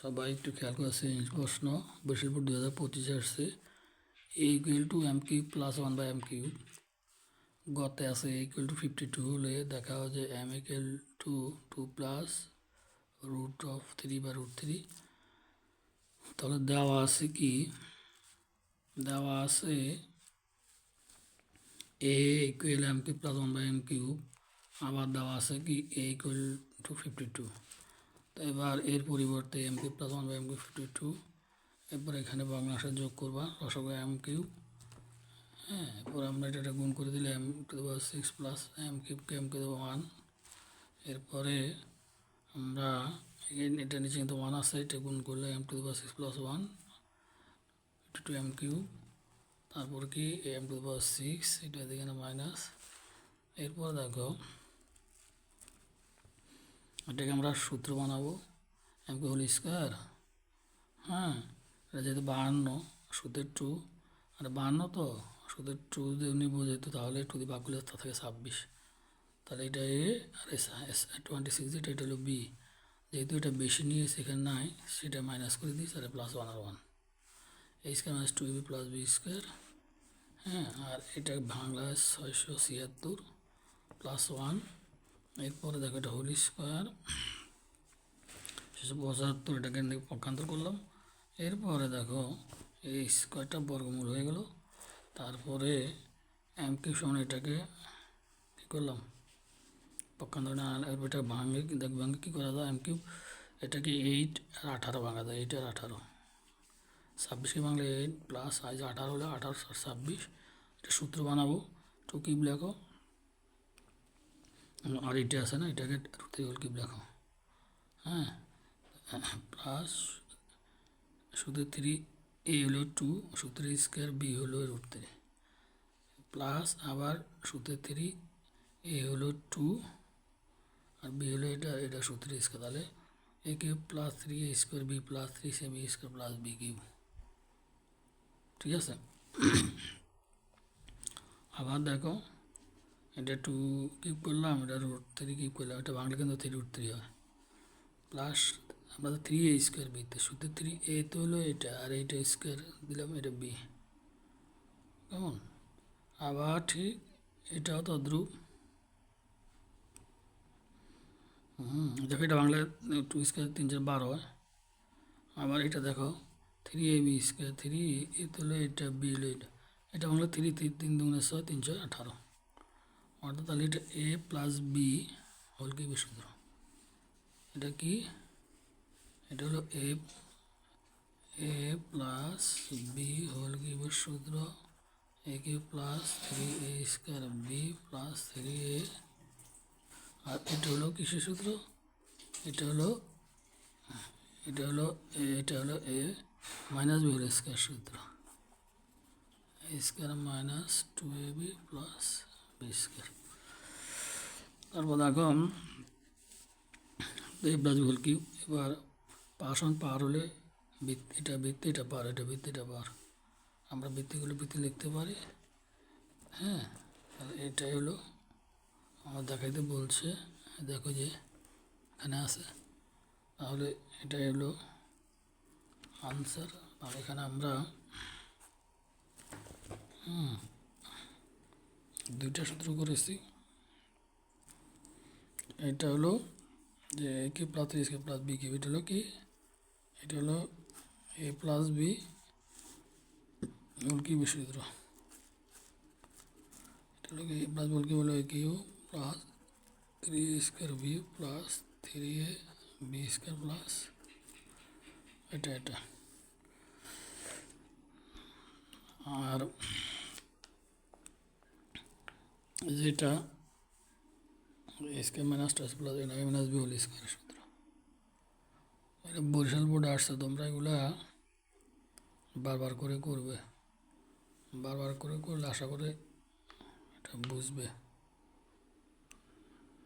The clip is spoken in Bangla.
সবাই একটু খেয়াল করেছে প্রশ্ন। বৈশালপুর দু হাজার পঁচিশে আসছে। A equal to m q plus one by m q গতে আছে ইকুয়াল টু ফিফটি টু হলে দেখা হয় যে m equal to two plus root of three বা রুট থ্রি তাহলে দেওয়া আছে কি? দেওয়া আছে a equal m q plus one by m cube আবার দেওয়া আছে কি? A equal to fifty two এবার এর পরিবর্তে m q plus one by m q fifty two এরপর এখানে বাংলা ভাষা যোগ করবা রসক এম কিউ হ্যাঁ এরপর আমরা এটা গুণ করে দিলে এম টু দেবো সিক্স প্লাস এম কিউবকে এম কে দেবো ওয়ান এরপরে আমরা এটা নিচে কিন্তু ওয়ান আছে, এটা গুণ করলে এম টু দেবো six plus one fifty two m q তারপর কি এম টু পাওয়ার সিক্স এটা এখানে মাইনাস এরপর দেখো এটাকে আমরা সূত্র বানাবো। এম কে হোল স্কোয়ার হ্যাঁ? এটা যেহেতু বাহান্ন সুদের টু আর বাহান্ন তো? সুদের টু যদি উনি বোঝাইতো তাহলে টু দি করলে তা থাকে ছাব্বিশ। তাহলে এটা এ আর এস টোয়েন্টি সিক্স এটা এটা হলো বি যেহেতু এটা বেশি নিয়ে সেখানে নাই, সেটা মাইনাস করে দিই তাহলে প্লাস ওয়ান আর ওয়ান এই square minus two b plus b square হ্যাঁ? আর এটা বাংলা ছয়শো ছিয়াত্তর প্লাস ওয়ান এরপরে দেখো এটা হোল স্কোয়ার। ছশো পঁচাত্তর এটাকে পক্ষান্তর করলাম। এরপরে দেখো এই স্কোয়ারটা বর্গমূল হয়ে গেল। তারপরে এম কিউ সমান এটাকে কী করলাম? পক্ষান্তর এরপর এটা ভাঙে, দেখ ভাঙে কী করা যায়? এম কিউ এটাকে এইট আর আঠারো ভাঙা যায় এইট আর আঠারো। ছাব্বিশকে বাংলা এইট প্লাস আজ আঠারো হলে আঠারো, ছাব্বিশ। এটা সূত্র বানাবো। টু কিউব লেখো। আর এটা আছে না, এটাকে রুটি হল কিউব লেখো হ্যাঁ? প্লাস সূত্র থ্রি এ হলো টু সূত্র স্কোয়ার বি হলো রুট। থ্রি প্লাস আবার সূত্র থ্রি এ হলো টু আর বি হলো এটা এটা সূত্র স্কোয়ার তাহলে a cube plus three a square b plus three say b square plus b cube ঠিক আছে? আবার দেখো এটা টু কিউব করলাম, এটা রুট থ্রি কিউব করলাম, এটা বাংলা কিন্তু থ্রি রুট থ্রি হয়। প্লাস আমাদের থ্রি এ স্কোয়ার বিতে শুধু থ্রি এ তো হলো এটা, আর এইটা স্কোয়ার দিলাম, এটা বি কেমন? আবার ঠিক এটাও তো ধ্রুব হুম, দেখো এটা বাংলা টু স্কোয়ার তিন চার বারো হয়। আবার এটা দেখো three a b square three a তো হলো এটা বি হলো এটা। এটা বাংলা থ্রি তিন তিন দুগুণের ছয় তিনশো আঠারো। অর্থাৎ তাহলে এটা এ প্লাস বি হোল কি সূত্র। এটা কি? এটা হলো a a plus b whole কিউবের সূত্র। A cube plus three a square b plus three a আর এটা হলো কিসের সূত্র? এটা হলো এটা হলো এটা হলো এ মাইনাস বি হল স্কোয়ার সূত্র। Square minus two a b plus a plus q এবার পাশন পার হলে বৃত্তি এটা বৃত্তি এটা পার, এটা বৃত্তি এটা পার। আমরা বৃত্তিগুলো বৃত্তি লিখতে পারি। হ্যাঁ আর এটাই হলো আমার দেখাইতে বলছে। দেখো যে এখানে আছে। তাহলে এটাই হলো আনসার আর এখানে আমরা হুম। দুইটা সূত্র করেছি। এটা হলো যে এ কি প্লাস থ্রি স্কে প্লাস বি কি এটা হলো কি? এটা হলো এ প্লাস বি কি সূত্র এটা হলো কি? এ প্লাস বল কি হলো a q plus three square b plus three a b square plus এটা এটা। আর যেটা স্কোয়ার মাইনাস টাস প্লাস আই মাইনাস বি হোল স্কোয়ার সূত্র। এটা বরিশাল বোর্ডে আসছে, তোমরা এগুলা বারবার করে করবে। বারবার করে করলে আশা করে এটা বুঝবে।